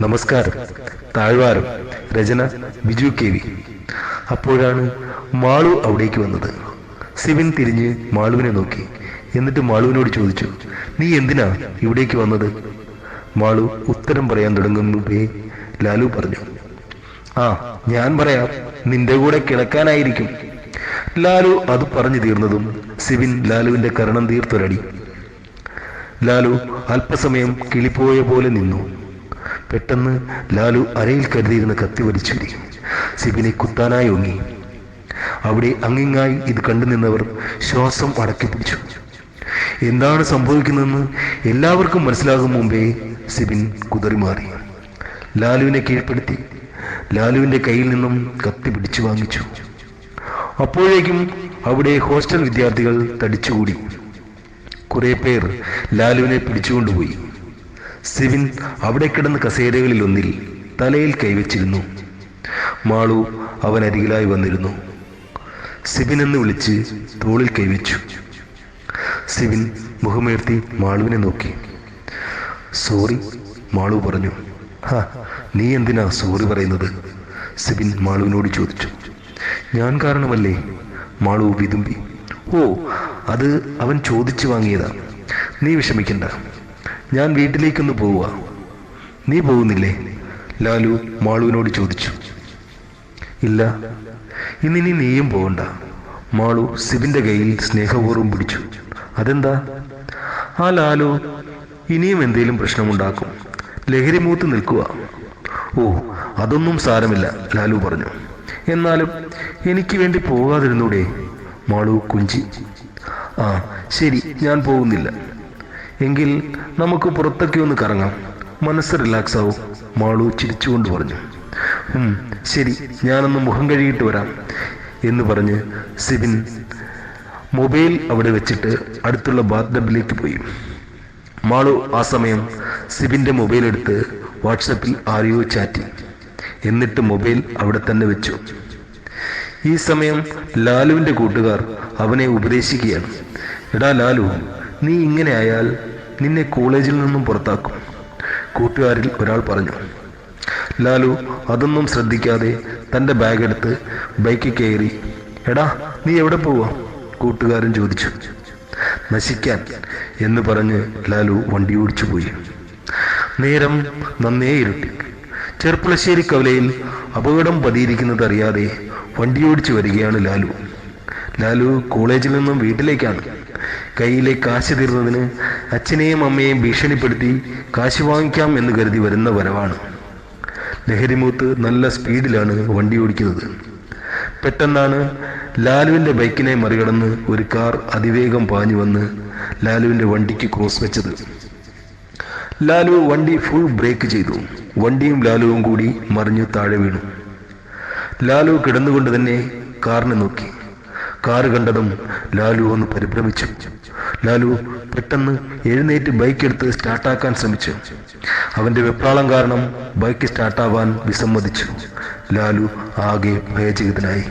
നമസ്കാരം. താഴ്വാരം. രചന Biju K V. അപ്പോഴാണ് മാളു അവിടേക്ക് വന്നത്. സിവിൻ തിരിഞ്ഞ് മാളുവിനെ നോക്കി. എന്നിട്ട് മാളുവിനോട് ചോദിച്ചു നീ എന്തിനാ ഇവിടേക്ക് വന്നത്? മാളു ഉത്തരം പറയാൻ തുടങ്ങും മുമ്പേ ലാലു പറഞ്ഞു ആ ഞാൻ പറയാം നിന്റെ കൂടെ കിടക്കാനായിരിക്കും. ലാലു അത് പറഞ്ഞു തീർന്നതും സിവിൻ ലാലുവിന്റെ കരണം തീർത്തൊരടി. ലാലു അല്പസമയം കിളിപ്പോയ പോലെ നിന്നു. പെട്ടെന്ന് ലാലു അരയിൽ കരുതിയിരുന്ന കത്തി വലിച്ചൂരി സിബിനെ കുത്താനായി ഒങ്ങി. അവിടെ അങ്ങിങ്ങായി ഇത് കണ്ടു നിന്നവർ ശ്വാസം അടക്കി പിടിച്ചു. എന്താണ് സംഭവിക്കുന്നതെന്ന് എല്ലാവർക്കും മനസ്സിലാകും മുമ്പേ സിബിൻ കുതറിമാറി ലാലുവിനെ കീഴ്പ്പെടുത്തി. ലാലുവിന്റെ കയ്യിൽ നിന്നും കത്തി പിടിച്ചു വാങ്ങിച്ചു. അപ്പോഴേക്കും അവിടെ ഹോസ്റ്റൽ വിദ്യാർത്ഥികൾ തടിച്ചുകൂടി. കുറെ പേർ ലാലുവിനെ പിടിച്ചുകൊണ്ടുപോയി. സിവിൻ അവിടെ കിടന്ന കസേരകളിൽ ഒന്നിൽ തലയിൽ കൈവച്ചിരുന്നു. മാളു അവൻ അരികിലായി വന്നിരുന്നു. സിബിൻ എന്ന് വിളിച്ച് തോളിൽ കൈവച്ചു. സിബിൻ മുഖമുയർത്തി മാളുവിനെ നോക്കി. സോറി മാളു പറഞ്ഞു. ഹാ നീ എന്തിനാ സോറി പറയുന്നത്? സിബിൻ മാളുവിനോട് ചോദിച്ചു. ഞാൻ കാരണമല്ലേ? മാളു വിതുമ്പി. ഓ അത് അവൻ ചോദിച്ചു വാങ്ങിയതാ. നീ വിഷമിക്കണ്ട. ഞാൻ വീട്ടിലേക്കൊന്ന് പോവുക. നീ പോകുന്നില്ലേ? ലാലു മാളുവിനോട് ചോദിച്ചു. ഇല്ല. ഇന്നിനി നീയും പോകണ്ട മാളു സിബിന്റെ കയ്യിൽ സ്നേഹപൂർവം പിടിച്ചു. അതെന്താ? ആ ലാലു ഇനിയും എന്തേലും പ്രശ്നമുണ്ടാക്കും. ലഹരി മൂത്ത് നിൽക്കുക. ഓ അതൊന്നും സാരമില്ല ലാലു പറഞ്ഞു. എന്നാലും എനിക്ക് വേണ്ടി പോകാതിരുന്നൂടെ? മാളു കുഞ്ചി. ആ ശരി ഞാൻ പോകുന്നില്ല. എങ്കിൽ നമുക്ക് പുറത്തൊക്കെ ഒന്ന് കറങ്ങാം. മനസ്സ് റിലാക്സ് ആവും. മാളു ചിരിച്ചുകൊണ്ട് പറഞ്ഞു. ശരി ഞാനൊന്ന് മുഖം കഴുകിയിട്ട് വരാം എന്ന് പറഞ്ഞ് സിബിൻ മൊബൈൽ അവിടെ വെച്ചിട്ട് അടുത്തുള്ള ബാത്ടബിലേക്ക് പോയി. മാളു ആ സമയം സിബിന്റെ മൊബൈൽ എടുത്ത് വാട്സപ്പിൽ ആരെയോ ചാറ്റി. എന്നിട്ട് മൊബൈൽ അവിടെ തന്നെ വെച്ചു. ഈ സമയം ലാലുവിന്റെ കൂട്ടുകാർ അവനെ ഉപദേശിക്കുകയാണ്. എടാ ലാലു നീ ഇങ്ങനെയായാൽ നിന്നെ കോളേജിൽ നിന്നും പുറത്താക്കും. കൂട്ടുകാരിൽ ഒരാൾ പറഞ്ഞു ലാലു അതൊന്നും ശ്രദ്ധിക്കാതെ തന്റെ ബാഗ് എടുത്ത് ബൈക്കിൽ കയറി. എടാ നീ എവിടെ പോവാ? കൂട്ടുകാരൻ ചോദിച്ചു. നശിക്കാൻ എന്ന് പറഞ്ഞ് ലാലു വണ്ടി ഓടിച്ചു പോയി. നേരം നന്നേ ഇരുട്ടി. ചെർപ്പുളശ്ശേരി കവലയിൽ അപകടം പതിയിരിക്കുന്നത് അറിയാതെ വണ്ടി ഓടിച്ചു വരികയാണ് ലാലു. ലാലു കോളേജിൽ നിന്നും വീട്ടിലേക്കാണ്. കയ്യിലെ കാശ് തീർന്നതിന് അച്ഛനെയും അമ്മയെയും ഭീഷണിപ്പെടുത്തി കാശ് വാങ്ങിക്കാം എന്ന് കരുതി വരുന്ന വരവാണ്. ലഹരിമൂത്ത് നല്ല സ്പീഡിലാണ് വണ്ടി ഓടിക്കുന്നത്. പെട്ടെന്നാണ് ലാലുവിന്റെ ബൈക്കിനെ മറികടന്ന് ഒരു കാർ അതിവേഗം പാഞ്ഞു വന്ന് ലാലുവിന്റെ വണ്ടിക്ക് ക്രോസ് വെച്ചത്. ലാലു വണ്ടി ഫുൾ ബ്രേക്ക് ചെയ്തു. വണ്ടിയും ലാലുവും കൂടി മറിഞ്ഞു താഴെ വീണു. ലാലു കിടന്നുകൊണ്ട് തന്നെ കാറിനെ നോക്കി. കാറ് കണ്ടതും ലാലു ഒന്ന് പരിഭ്രമിച്ചു. ലാലു പെട്ടെന്ന് എഴുന്നേറ്റ് ബൈക്ക് എടുത്ത് സ്റ്റാർട്ടാക്കാൻ ശ്രമിച്ചു. അവന്റെ വെപ്രാളം കാരണം ബൈക്ക് സ്റ്റാർട്ടാവാൻ വിസമ്മതിച്ചു. ലാലു ആകെ ഭയചകിതനായി.